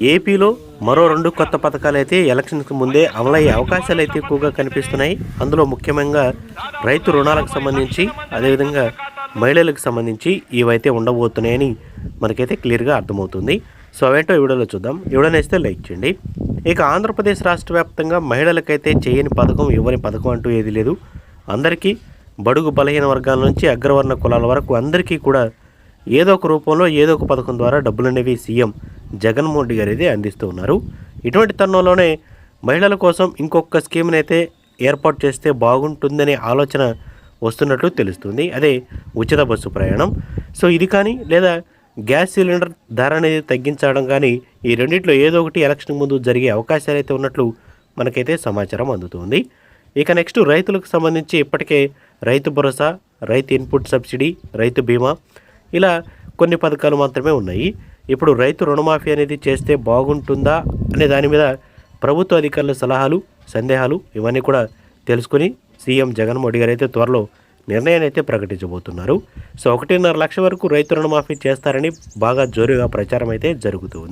ఏపీలో మరో రెండు కొత్త పథకాలు అయితే ఎలక్షన్కి ముందే అమలయ్యే అవకాశాలు అయితే ఎక్కువగా కనిపిస్తున్నాయి. అందులో ముఖ్యంగా రైతు రుణాలకు సంబంధించి అదేవిధంగా మహిళలకు సంబంధించి ఇవైతే ఉండబోతున్నాయని మనకైతే క్లియర్గా అర్థమవుతుంది. సో అవేంటో ఈ వీడియోలో చూద్దాం. ఎవడనేస్తే లైక్ చేయండి. ఇక ఆంధ్రప్రదేశ్ రాష్ట్ర వ్యాప్తంగా మహిళలకైతే చేయని పథకం ఇవ్వని పథకం అంటూ ఏది లేదు. అందరికీ బడుగు బలహీన వర్గాల నుంచి అగ్రవర్ణ కులాల వరకు అందరికీ కూడా ఏదో ఒక రూపంలో ఏదో ఒక పథకం ద్వారా డబ్బులు అనేవి సీఎం జగన్మోహన్ రెడ్డి గారు అయితే అందిస్తూ ఉన్నారు. ఇటువంటి తరుణంలోనే మహిళల కోసం ఇంకొక స్కీమ్ని అయితే ఏర్పాటు చేస్తే బాగుంటుందనే ఆలోచన వస్తున్నట్లు తెలుస్తుంది. అదే ఉచిత బస్సు ప్రయాణం. సో ఇది కానీ లేదా గ్యాస్ సిలిండర్ ధర అనేది తగ్గించడం కానీ ఈ రెండిట్లో ఏదో ఒకటి ఎలక్షన్ ముందు జరిగే అవకాశాలు అయితే ఉన్నట్లు మనకైతే సమాచారం అందుతుంది. ఇక నెక్స్ట్ రైతులకు సంబంధించి ఇప్పటికే రైతు భరోసా రైతు ఇన్పుట్ సబ్సిడీ రైతు బీమా ఇలా కొన్ని పథకాలు మాత్రమే ఉన్నాయి. ఇప్పుడు రైతు రుణమాఫీ అనేది చేస్తే బాగుంటుందా అనే దాని మీద ప్రభుత్వ అధికారుల సలహాలు సందేహాలు ఇవన్నీ కూడా తెలుసుకుని సీఎం జగన్మోహన్ రెడ్డి గారు అయితే త్వరలో నిర్ణయాన్ని అయితే ప్రకటించబోతున్నారు. సో ఒకటిన్నర లక్ష వరకు రైతు రుణమాఫీ చేస్తారని బాగా జోరుగా ప్రచారం అయితే జరుగుతుంది